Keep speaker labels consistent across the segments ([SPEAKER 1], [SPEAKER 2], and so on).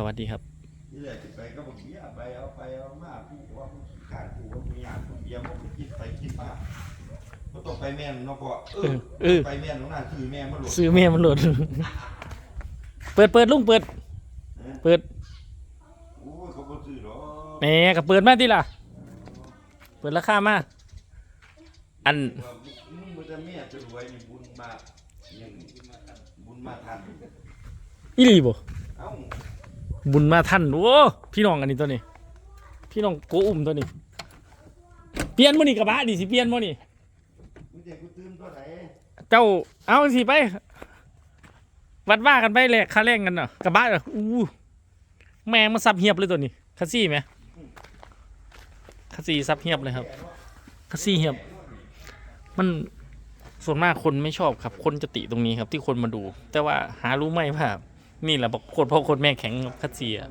[SPEAKER 1] สวัสดีครับ
[SPEAKER 2] นี่แหละสิไปก็บอกเบี้ยไปเอาไปเอามาผู้ว่าผู้ขี้ขาดผู้ว่าผู้ยากผู้เบี้ยมันก็คิดไปคิดมาก็ต้องไปแม่นเนาะก็เออ
[SPEAKER 1] เออ
[SPEAKER 2] ไปแม่นตรงนั้นคือแม่มันหลุด
[SPEAKER 1] ซื้อแม่มันโหลดเปิดเปิดลุงเปิดเปิด
[SPEAKER 2] โอ้ยเขาบ่ซื้อหรอก
[SPEAKER 1] แหมก็เปิดมาดิล่ะ เปิดราคามาอัน
[SPEAKER 2] ว่ามึงบ่จะแม่จะรวยนี่บุญมาอย่างบุญมาทัน
[SPEAKER 1] อีหลีบ่
[SPEAKER 2] เอ้า
[SPEAKER 1] บุญมาท่านโอ้พี่น้องอันนี้ตัวนี้ พี่น้องโกอุ้มตัวนี้ เปลี่ยนบ่นี่กระบะดิสิเปลี่ยนบ่นี่
[SPEAKER 2] มึงจะกูตื่นตัวไหน
[SPEAKER 1] เจ้าเอาสิไป วัดว่ากันไปแหลกค่าแรงกันเนาะกระบะออู้แมงมันซับเหียบเลยตัวนี้คัสซี่ไหมคัสซี่ซับเหียบเลยครับคัสซี่เหียบ มันส่วนมากคนไม่ชอบครับ คนจะติตรงนี้ครับ ที่คนมาดู แต่ว่าหารู้ไหมว่า นี่แหละบอกโคนพ่อคนแม่แข็งครับคัสซี่อะ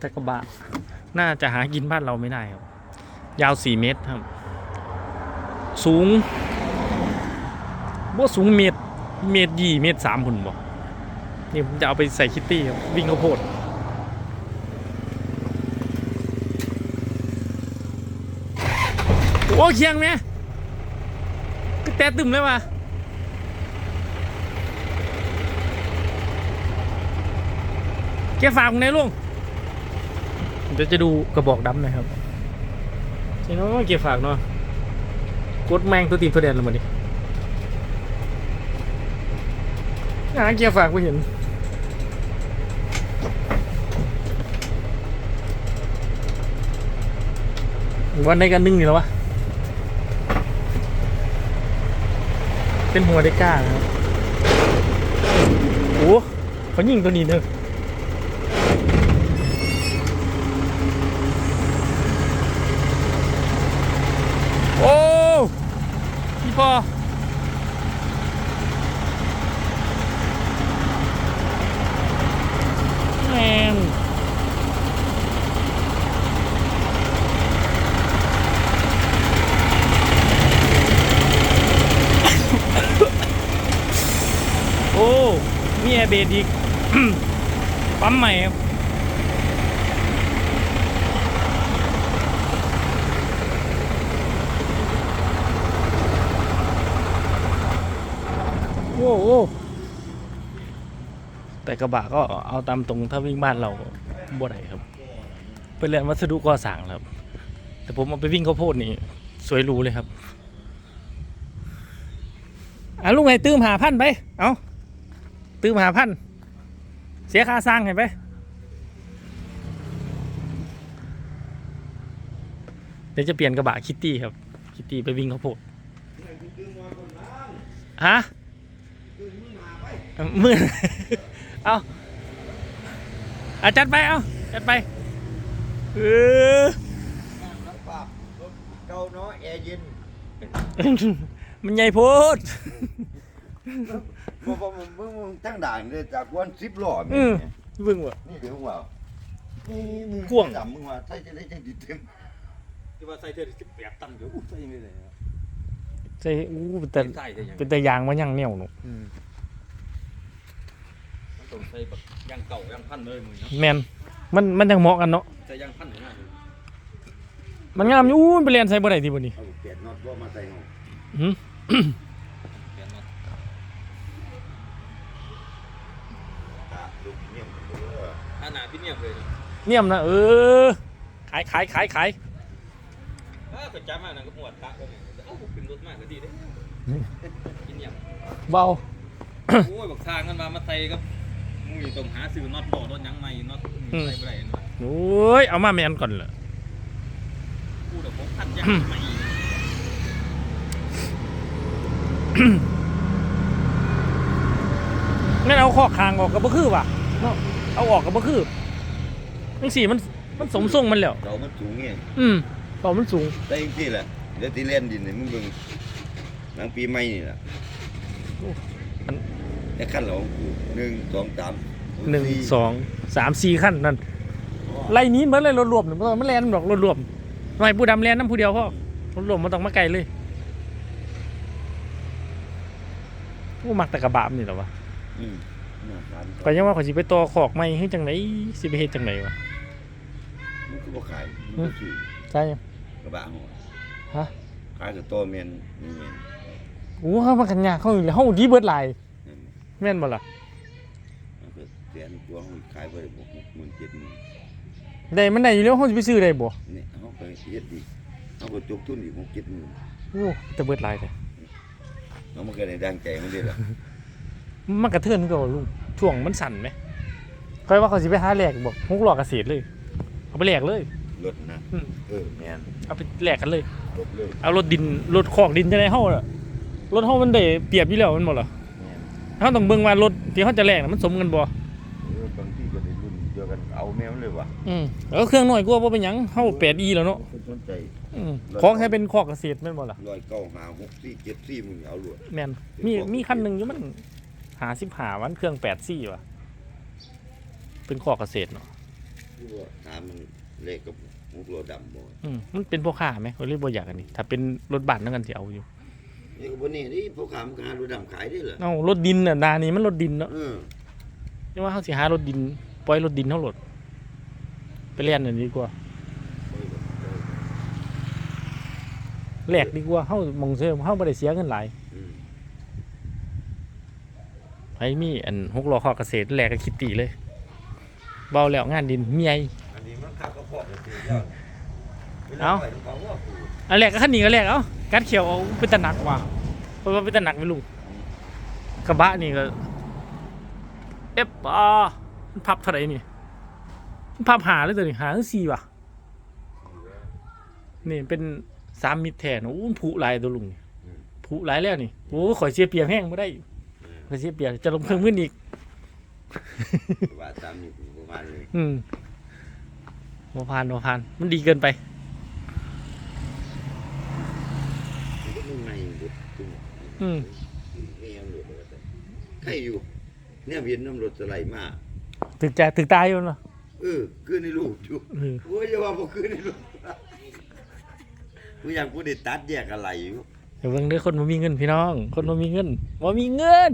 [SPEAKER 1] แต่กระบะน่าจะหากินบ้านเราไม่ได้ครับ ยาวสี่เมตรครับ สูงว่าสูงเมตร เมตรยี่เมตรสามหุ่นบอกนี่ผมจะเอาไปใส่คิตตี้ครับวิ่งข้าวโพดโอ้เคียงไหมก็แตะตึมเลยว่ะ แกฝากมึงไหนลุงเดี๋ยวจะดูกระบอกดำหน่อยครับใช่เนาะเก็บฝากเนาะกดแมงตัวตีนตัวแดนแล้วมันดิหาเก็บฝากไม่เห็นวันในกันนึ่งนี่แล้ววะ เป็นหัวได้กล้านะครับโอ้เขายิงตัวนี้เนอะ โอ้ พี่พอแมนโอ้มีแโอ้โหแต่กระบะก็เอาตามตรงถ้าวิ่งบ้านเราบ่ได้ครับ เป็นเรื่องวัสดุก่อสร้างครับ แต่ผมเอาไปวิ่งข้าวโพดนี่ สวยหรูเลยครับอะลุงไงตื้มหาพันไป เอาตื้มหาพัน เสียค่าสร้างเห็นไปเดี๋ยวจะเปลี่ยนกระบะคิตตี้ครับ คิตตี้ไปวิ่งข้าวโพดฮะ มือเอาเอาจัดไปเอาจัดไปเออ
[SPEAKER 2] น้ำปากรถเก่าเนาะแอร์เย็น
[SPEAKER 1] มันใหญ่โพด
[SPEAKER 2] บ่บ่มึงมึงมึงตั้งด่านเลยจากวัน10ล้อ
[SPEAKER 1] อืม
[SPEAKER 2] นี่
[SPEAKER 1] เบิ่งว่ะ
[SPEAKER 2] นี่เดี๋ยวว่านี่มึง
[SPEAKER 1] กว้าง
[SPEAKER 2] ดำมึงว่าใส่จะได้จังดิเต็ม
[SPEAKER 3] ที่ว่าใส่เธอสิบแปดตันเดี๋ยวอู้ใส่ยังไงเลยอะ
[SPEAKER 1] ใช่อู้เป็นแต่
[SPEAKER 3] ใส่ได้ยัง
[SPEAKER 1] เป็นแต่ยางมันยังเหนียวหนู
[SPEAKER 3] มัน ต้องใส่แบบยางเก่ายางพันเลยมึงเนาะ
[SPEAKER 1] แมนมันมันยังเหมาะกันเนาะ
[SPEAKER 3] ใส่ยางพันอย่างเงี้ย
[SPEAKER 1] มันงามอยู่อู้ไปเรียนใส่บ่ได้ทีบ่นี่
[SPEAKER 2] เอาเปลี่ยนน็อตบ่มาใส่เฮา
[SPEAKER 1] หืม
[SPEAKER 3] เปลี่ยนมา
[SPEAKER 2] ตาลูกเนี่ยมันเด้อ
[SPEAKER 3] ถ้าหนาพี่เนี่ยมเลยนะ
[SPEAKER 1] เนี่ยมนะเออขายขายขายขาย
[SPEAKER 3] ถ้าเกิดจ้ามากนะก็หมวดตาก็มึงเอ้าเป็นรถมากก็ดีเด้กินเนี่ยม
[SPEAKER 1] เบา
[SPEAKER 3] โอ้ยบอกทางกันมามาใส่กับ มึงอยู่ตรงหาซื้อน็อตบ่อรถยังใหม่น็อตใส่ไปไหนเนาะ
[SPEAKER 1] โอ้ยเอามาแมนก่อนเหรอ
[SPEAKER 3] กูเดี๋ยวผมพันยางใหม่
[SPEAKER 1] งั้นเอาข้อคางออกกับบ่คือว่ะเนาะเอาออกกับบ่คือจังสี่มันมันสมทรงมันแล้ว
[SPEAKER 2] เรามันสูงไง
[SPEAKER 1] อืมต่อมันสูง
[SPEAKER 2] ได้จริงๆแหละเดี๋ยวที่เล่นดินนี่มึงเบิ่งหลังปีใหม่นี่แหละ
[SPEAKER 1] อัน
[SPEAKER 2] ไอ้ขั้นเหรอของกูหนึ่งสองสาม
[SPEAKER 1] หนึ่งสองสามสี่ขั้นนั่นไล่หนี้เหมือนเลยรถรวมเนี่ยมันมันแลนดอกรถรวมหน่อยผู้ดำแลนน้ำผู้เดียวพ่อรถรวมมันต้องมาไกลเลยกูมักแต่กระบะมันนี่เหรอวะ
[SPEAKER 2] อืมน่าสาร
[SPEAKER 1] ก็ยังว่าเขาสิไปต่อขอกใหม่ให้จังไหนสิไปเฮ็ดจังไหนวะ
[SPEAKER 2] มันก็บ่ขายมันก็ซื้อ
[SPEAKER 1] ใช่ยัง
[SPEAKER 2] กระบะหัว
[SPEAKER 1] ฮะ
[SPEAKER 2] ขายกับตัวแม่นนี่แม่น
[SPEAKER 1] โอ้เฮามากันยากเขาอยู่แล้วเฮาดีเบิดหลาย
[SPEAKER 2] นั่น
[SPEAKER 1] แม่นบ่ล่ะ
[SPEAKER 2] มันก็แสนกว่ามันขายไปได้บ่หกหมื่นเจ็ดหมื่น
[SPEAKER 1] ได้มันได้อยู่แล้วเฮาสิไปซื้อได้บ่
[SPEAKER 2] นี่เขาไปเฮ็ดอีกเขาก็จกทุนอีกหกเจ็ดหมื่น
[SPEAKER 1] โอ้แต่เบิดหลายแต่
[SPEAKER 2] แล้วมันก็ได้ดังใจมันได้ล่ะ
[SPEAKER 1] มันกระเทือนก็ลุงช่วงมันสั่นไหมค่อยว่าเขาสิไปหาแหลกบอกพวกหลอกเกษตรเลยเอาไปแหลกเลย
[SPEAKER 2] รถนะ
[SPEAKER 1] อืม
[SPEAKER 2] เออแม่น
[SPEAKER 1] เอาไปแหลกกันเลย
[SPEAKER 2] รถเลย
[SPEAKER 1] เอารถดินรถขอกดินจะได้เฮาล่ะรถเฮามันได้เปรียบอยู่แล้วแมันบ่ล่ะ
[SPEAKER 2] แม่น
[SPEAKER 1] เฮาต้องเบิ่งว่ารถที่เฮาจะแหลกน่ะมันสมกันบ่
[SPEAKER 2] เออบางที่ก็ได้รุ่นเดียวกันเอาแมวเลยว่ะ
[SPEAKER 1] อืมแล้วเครื่องน้อยกว่าบ่เป็นหยังเฮา 8e แล้วเนาะ
[SPEAKER 2] คนสนใจ
[SPEAKER 1] อืมของให้เป็นขอกเกษตรแม่นบ่ล่ะ
[SPEAKER 2] ร้อยเก้าหาหกสี่เจ็ดสี่มึงเอาลวด
[SPEAKER 1] แม่นมีมีคันหนึงอยู่มัน55วันเครื่อง8 4ว่ะเป็นขอกเกษตรเนาะ
[SPEAKER 2] ที่ว่าถามมันเลขกับมุกโลดำบ่
[SPEAKER 1] อืมมันเป็นพ่อค้าไหมเขาเรียกบ่อยากอันนี้ถ้าเป็นรถบัสนั่นกันสิเอาอยู่
[SPEAKER 2] นี่ก็บ่นี่นี่พวกขามนหารถดำขายได้เหรอ
[SPEAKER 1] เอ้ารถดินน่ะนานี้มันรถดินเนาะ
[SPEAKER 2] เออ
[SPEAKER 1] ยังว่าเขาสิหารถดิน ปล่อยรถดินเท่ารถไปเล่นอันนี้ดีกว่าแหลกดีกว่าเฮามองเสื้อเฮาบ่ได้เสียเงินหลาย
[SPEAKER 2] อืม
[SPEAKER 1] ไผมีอันหกล้อคอกเกษตรแหลกก็คิดตีเลยเบาแล้วงานดินเมียย
[SPEAKER 2] อันนี้มันขับกระเพาะเลยสิเจ้า
[SPEAKER 1] เอ้า
[SPEAKER 2] วลไปขงว่าปู
[SPEAKER 1] อันแหลกก็คันนี้ก็แหลกเอ้ากัดเขียวเอาเป็นตะหนักว่ะเพราะว่าเป็นตะหนักไม่ลุงกระบะนี่ก็เอฟอ่ามันพับเท่าไหร่นี่มันพับหาเลยตัวนี้หาถึงสี่ว่ะนี่เป็นสามมิตรแทนโอ้มันผุหลายตัวลุงนี่ผุหลายแล้วนี่โอ้ข่อยเสียเปรียบแห้งไม่ได้ข่อยเสียเปรียบจะลงเครื่องมืออีก
[SPEAKER 2] ว่าตามนี้ประมาณเลย
[SPEAKER 1] อืมโมพานโมพานมันดีเกินไป
[SPEAKER 2] มันไม่ไงบุดตุ้ม
[SPEAKER 1] อืม
[SPEAKER 2] แมวเลยว่าแต่ใครอยู่ เนี่ยเวียนน้ำรถสไลมา
[SPEAKER 1] ถึกใจถึกตายอยู่เนาะ
[SPEAKER 2] เออคือในลูกอยู่โอ้ยอย่าว่าบ่คือในลูกกูอยากกูได้ตัดแยกอะไรอยู่
[SPEAKER 1] เดี๋ยวเบิ่งเด้อคนบ่มีเงินพี่น้อง คนบ่มีเงินบ่มีเงิน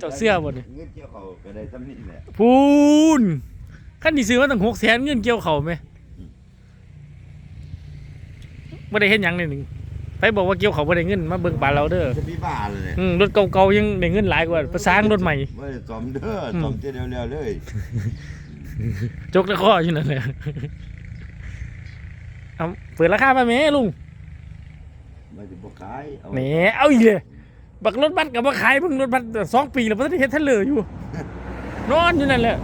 [SPEAKER 1] เจ้าเสื้อบ่นี่
[SPEAKER 2] เงินเกี่ยวเขาก็ได้ซ้ำนี่แหละ
[SPEAKER 1] พูนขั้นที่ซื้อมาตั้งหกแสนเงินเกี่ยวเขาไห
[SPEAKER 2] ม
[SPEAKER 1] ไม่ได้เห็นหยังเลยหนึ่ง ไปบอกว่าเกี่ยวเขาไม่ได้เงินมาเบิ่งปลานเราเด้อ
[SPEAKER 2] จะมีบ้าเลยเนี่ย
[SPEAKER 1] อืมรถเก่าๆยังได้เงินหลายกว่าประสร้างรถใหม่
[SPEAKER 2] ไม่ได้ซ่อมเด้อ
[SPEAKER 1] อืม
[SPEAKER 2] ซ่อมเจ๊เร็วๆเลย
[SPEAKER 1] จกตะข้ออยู่นั่นแหละเอาเปิดราคามาแหม่ลุง
[SPEAKER 2] ไม่ได้บ่ขายเอา
[SPEAKER 1] แหมเอาอีกเลยบักรถบัสกับบักขายเพิ่งรถบัสสองปีแล้วบ่ได้เฮ็ดทันเลยอยู่ นอนอยู่นั่นแหละ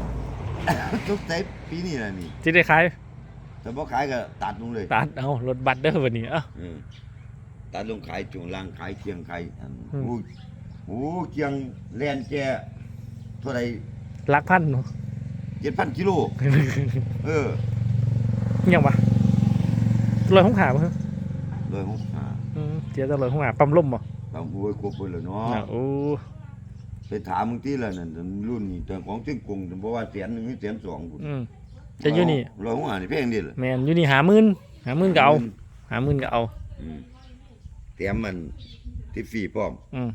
[SPEAKER 2] ทุกเต็ปปีนี้น่ะนี่
[SPEAKER 1] สิได้ขาย
[SPEAKER 2] แต่บ่ขายก็ตัดลงเลย
[SPEAKER 1] ตัดเอารถบัสเด้อวันนี้เอ้า
[SPEAKER 2] เออ ตัดลงขายจุงล่างขายเคียงขายอัน
[SPEAKER 1] อืม
[SPEAKER 2] โอ้ยโอ้เคียงแลนแกเท่าไหร่
[SPEAKER 1] หลักพันเนาะ
[SPEAKER 2] 7,000กิโลเออ
[SPEAKER 1] ยังวะลอยห้องหาบ่ฮะ
[SPEAKER 2] เลยหกหา
[SPEAKER 1] อืมเสียแต่ลอยห้องหาปั๊มลมบ่
[SPEAKER 2] ตามโวยควบไปแล้วเนาะ
[SPEAKER 1] อะโอ้
[SPEAKER 2] ไปถามมึงที่ละนั่นรุ่นนี้แต่ของจึงกงบ่ว่าแสนหนึงหรือแสนสองพุ่น
[SPEAKER 1] อืมจะอยู่นี่
[SPEAKER 2] ร้อยหัวนี่แพงเดิล่ะ
[SPEAKER 1] แมนอยู่นี่หาหมื่นหาหมื่นก็เอาหาหมื่นก็เอา
[SPEAKER 2] อืม แถมมันที่ฟรีพร้อม
[SPEAKER 1] อืม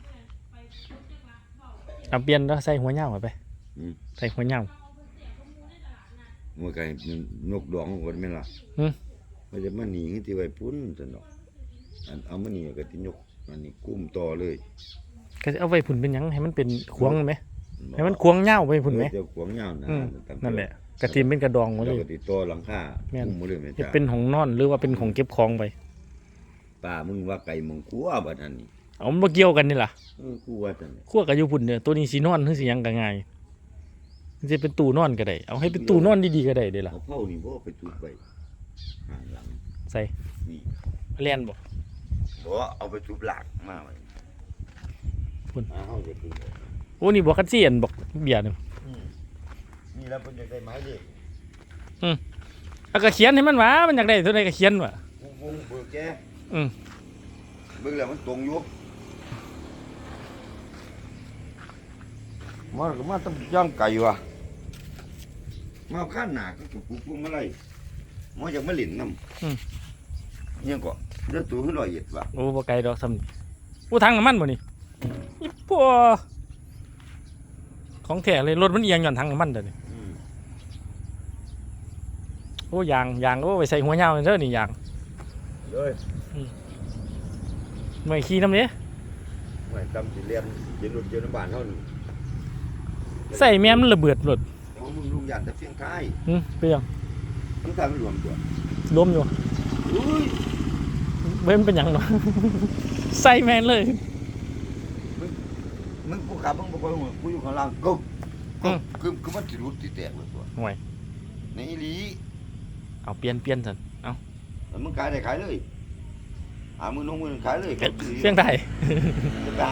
[SPEAKER 1] เอาเปลี่ยนแล้วใส่หัวเหย้าไป
[SPEAKER 2] อืม
[SPEAKER 1] ใส่หัวเหย้า
[SPEAKER 2] มันก็ให้นกดองคนแม่นล่ะ
[SPEAKER 1] หืม
[SPEAKER 2] มันจะมาหนีที่ไว้พุ่นซั่นดอกอันเอามาหนีก็สิยกอันนี้กุ้มต่อเลย
[SPEAKER 1] ก็จะเอาไว้ผุนเป็นหยังให้มันเป็นควงไหมให้มันควงเหย้าไปผุนไหม
[SPEAKER 2] เดี๋ยวขวางยาวนะ
[SPEAKER 1] อืม
[SPEAKER 2] ตาม
[SPEAKER 1] นั่นแหละกระติมเป็นกระดองหมด
[SPEAKER 2] แล้
[SPEAKER 1] เล
[SPEAKER 2] วยก็ติดต่อหลังคา
[SPEAKER 1] แม่น
[SPEAKER 2] กุ้มหมดเลยแม่
[SPEAKER 1] จะ
[SPEAKER 2] จ้า
[SPEAKER 1] เป็นของนอนหรือว่าเป็นของเก็บของไป
[SPEAKER 2] ป้ามึงว่าไก่มึงกลัวบัดนั้นนี่
[SPEAKER 1] เอามันมาเกี่ยวกันนี่ล่ะ
[SPEAKER 2] เออกูว่าจัง
[SPEAKER 1] ขั้วกับอยู่ผุนเนี่ยตัวนี้สีนอนหรือสียังก็ง่ายมันจะเป็นตู้นอนก็ได้ เอาให้เป็นตู้นอนดีๆก็ได้เด้ล่ะ
[SPEAKER 2] เอาเผานี่บ่ไปจุดไว้ข้างหลัง
[SPEAKER 1] ใส่
[SPEAKER 2] นี่
[SPEAKER 1] เลียนบ่
[SPEAKER 2] บ่เอาไปจุดหลักมาไว้
[SPEAKER 1] พุ่น
[SPEAKER 2] เอาเฮาจะคือ
[SPEAKER 1] โอ้นี่บอกคันเสียนบอกเบียร์นี่
[SPEAKER 2] อืมนี่แล้วเพิ่นอยากได้ไม้เด็ก
[SPEAKER 1] เอาก็เขียนให้มันว่ามันอยากได้เท่าไหร่ก็เขียนว่ะ
[SPEAKER 2] วงวงเบิกแก
[SPEAKER 1] อืม
[SPEAKER 2] เบิ่งแล้วมันตรงอยู่มันก็มาต้องย่างไก่ว่ะมาเอาข้างหน้าก็ถูกปลูกพวงมาลัยมันอยากมาเล่นน้ำเนี่ยก็เดือดตัวขึ้นลอยเอ็ดว่ะ
[SPEAKER 1] โอ้บ่ไกลดอกซ้ำนี่โอ้ทางน้ำมันบ่นี่อีพวของแท้เลยรถมันเอียงหย่อนทางน้ำมันเดี๋ยวนี้
[SPEAKER 2] อืม
[SPEAKER 1] โอ้ยางยางโอ้ไปใส่หัวยาวเด้อนี่ยาง
[SPEAKER 2] เลย
[SPEAKER 1] หน่วยขี่น้ำเนี้ย
[SPEAKER 2] ไม่จำสิเรียนเรียนรถเจอน้ำบานเท่านี้
[SPEAKER 1] ใส่แม่มันระเบิดรถ
[SPEAKER 2] แต่ว่ามึงลุงยันแต่เพียงท้าย
[SPEAKER 1] หึเปรี้ยง
[SPEAKER 2] มันทำไม่รวมตัว
[SPEAKER 1] ล้มอยู่
[SPEAKER 2] อุ้ย
[SPEAKER 1] เว้นเป็นหยังเนาะใส่แม่นเลย
[SPEAKER 2] มึงกูขับมึงบอกว่ากูอยู่ข้างล่างกู
[SPEAKER 1] อืม
[SPEAKER 2] คือคือมันสิรุดสิแตกเลยตัว
[SPEAKER 1] ห่วย
[SPEAKER 2] ในอีหลี
[SPEAKER 1] เอาเปลี่ยนเปลี่ยนสันเอา
[SPEAKER 2] แล้วมึงขายได้ขายเลย หามือน้องมือขายเลย
[SPEAKER 1] เฟียงไทย
[SPEAKER 2] จะไปหา